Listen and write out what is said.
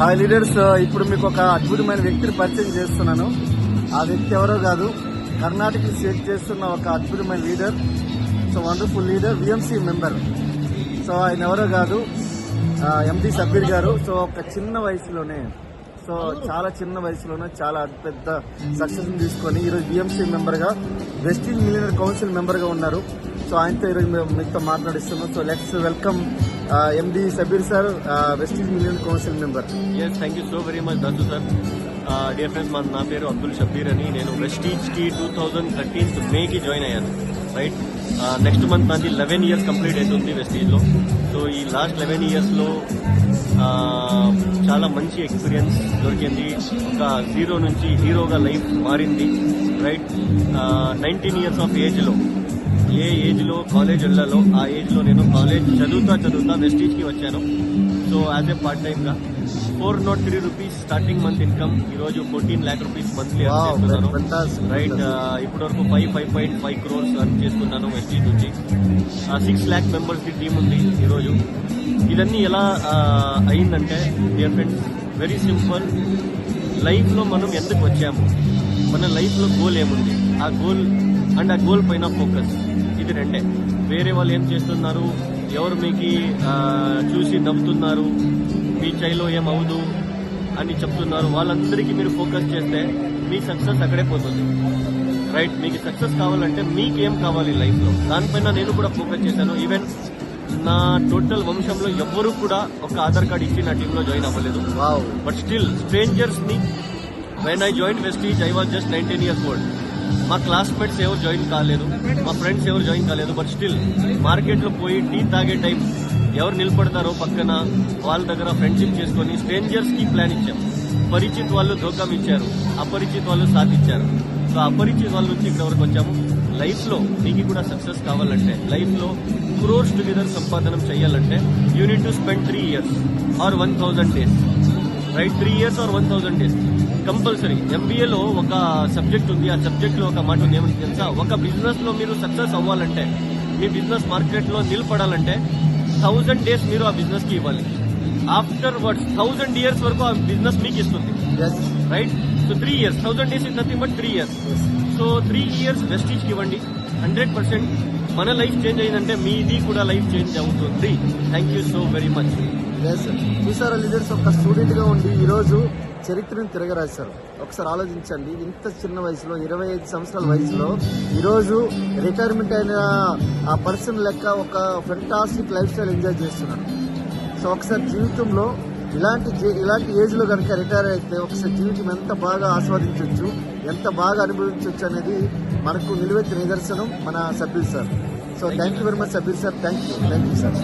Hi leaders ఇప్పుడు మీకు ఒక అద్భుతమైన వ్యక్తిని పరిచయం చేస్తున్నాను. ఆ వ్యక్తి ఎవరో కాదు కర్ణాటక సేట్ చేస్తున్న ఒక అద్భుతమైన leader. So wonderful leader VMC member. So ఆయన ఎవరో కాదు ఎండి సబ్బీర్ గారు. సో ఒక చిన్న వయసులోనే సో చాలా చిన్న వయసులోనే చాలా పెద్ద సక్సెస్ తీసుకొని ఈరోజు బిఎంసీ మెంబర్గా వెస్టిన్ మిలినర్ కౌన్సిల్ మెంబర్గా ఉన్నారు. సో ఆయనతో ఈరోజు మేము మీతో మాట్లాడిస్తున్నాం. So let's welcome MD Sabeer sir Vestige millionaire council member yes thank you so very much Dattu sir dear friends మన నా పేరు అబ్దుల్ షబీర్ అని. నేను వెస్టీజ్కి టూ థౌజండ్ థర్టీన్త్ మేకి జాయిన్ అయ్యాను. రైట్ నెక్స్ట్ మంత్ నాది లెవెన్ ఇయర్స్ కంప్లీట్ అవుతుంది వెస్టీజ్లో సో ఈ లాస్ట్ లెవెన్ ఇయర్స్లో చాలా మంచి ఎక్స్పీరియన్స్ దొరికింది. ఒక జీరో నుంచి హీరోగా లైఫ్ మారింది. రైట్ నైన్టీన్ ఇయర్స్ ఆఫ్ ఏజ్లో ఏ ఏజ్లో కాలేజ్ వెళ్ళాలో ఆ ఏజ్లో నేను కాలేజ్ చదువుతా చదువుతా వెస్టీజ్కి వచ్చాను. So as a part టైమ్గా four nought three rupees starting month income ఈరోజు ఫోర్టీన్ ల్యాక్ రూపీస్ మంత్లీ చేస్తున్నాను. రైట్ ఇప్పటి వరకు five five point five crores earn చేసుకున్నాను వెస్టీజ్ నుంచి. Six lakh members the team ఉంది ఈరోజు ఇదన్నీ ఎలా అయిందంటే డియర్ ఫ్రెండ్స్ వెరీ సింపుల్ లైఫ్లో మనం ఎందుకు వచ్చాము? మన లైఫ్లో గోల్ ఏముంది? ఆ గోల్ అండ్ ఆ గోల్ పైన ఫోకస్. ఇది రెండే. వేరే వాళ్ళు ఏం చేస్తున్నారు? ఎవరు మీకు చూసి నవ్వుతున్నారు మీ చైలో ఏమవుదు అని చెప్తున్నారు. వాళ్ళందరికీ మీరు ఫోకస్ చేస్తే మీ సక్సెస్ అక్కడే పోతుంది. రైట్? మీకు సక్సెస్ కావాలంటే మీకు కావాలి లైఫ్లో? దానిపైన నేను కూడా ఫోకస్ చేశాను. ఈవెన్ నా టోటల్ వంశంలో ఎవ్వరూ కూడా ఒక ఆధార్ కార్డ్ ఇచ్చి నా టీంలో జాయిన్ అవ్వలేదు. Wow. But still స్ట్రేంజర్స్ని when I join Vestige I was just nineteen years old. మా క్లాస్మేట్స్ ఎవరు జాయిన్ కాలేదు మా ఫ్రెండ్స్ ఎవరు జాయిన్ కాలేదు బట్ స్టిల్ మార్కెట్లో పోయి టీ తాగే టైం ఎవరు నిలబడతారో పక్కన వాళ్ళ దగ్గర ఫ్రెండ్షిప్ చేసుకొని స్ట్రేంజర్స్కి ప్లాన్ ఇచ్చాం. పరిచిత్ వాళ్ళు ధోకం ఇచ్చారు అపరిచిత్ వాళ్ళు సాధించారు ఇచ్చారు. సో అపరిచిత్ వాళ్ళ నుంచి ఇక్కడ వరకు వచ్చాము. లైఫ్లో మీకు కూడా సక్సెస్ కావాలంటే లైఫ్లో క్రోర్స్ టుగెదర్ సంపాదనం చేయాలంటే you need to spend three years or one thousand days right three years or one thousand days compulsory. ఎంబీఏలో ఒక సబ్జెక్ట్ ఉంది. ఆ సబ్జెక్ట్లో ఒక మాట ఉంది. ఏమని తెలుసా? ఒక బిజినెస్లో మీరు సక్సెస్ అవ్వాలంటే మీ బిజినెస్ మార్కెట్లో నిలబడాలంటే థౌసండ్ డేస్ మీరు ఆ బిజినెస్కి ఇవ్వాలి. ఆఫ్టర్ వర్డ్స్ థౌసండ్ ఇయర్స్ వరకు ఆ బిజినెస్ మీకు ఇస్తుంది. Right so three years thousand days is nothing but three years so three years వెస్టీజ్కి ఇవ్వండి. హండ్రెడ్ పర్సెంట్ మన లైఫ్ చేంజ్ అయిందంటే మీది కూడా లైఫ్ చేంజ్ అవుతుంది. Thank you so very much చూసారా లీడర్స్? ఒక స్టూడెంట్గా ఉండి ఈ రోజు చరిత్రను తిరగరాశారు. ఒకసారి ఆలోచించండి ఇంత చిన్న వయసులో ఇరవై ఐదు సంవత్సరాల వయసులో ఈరోజు రిటైర్మెంట్ అయిన ఆ పర్సన్ లెక్క ఒక ఫెంటాస్టిక్ లైఫ్ స్టైల్ ఎంజాయ్ చేస్తున్నాడు. సో ఒకసారి జీవితంలో ఇలాంటి ఇలాంటి ఏజ్లో కనుక రిటైర్ అయితే ఒకసారి జీవితం ఎంత బాగా ఆస్వాదించవచ్చు ఎంత బాగా అనుభవించవచ్చు అనేది మనకు నిలువెత్తిన నిదర్శనం మన సభ్యులు sir. So thank you very much సభ్యులు sir. Thank you thank you sir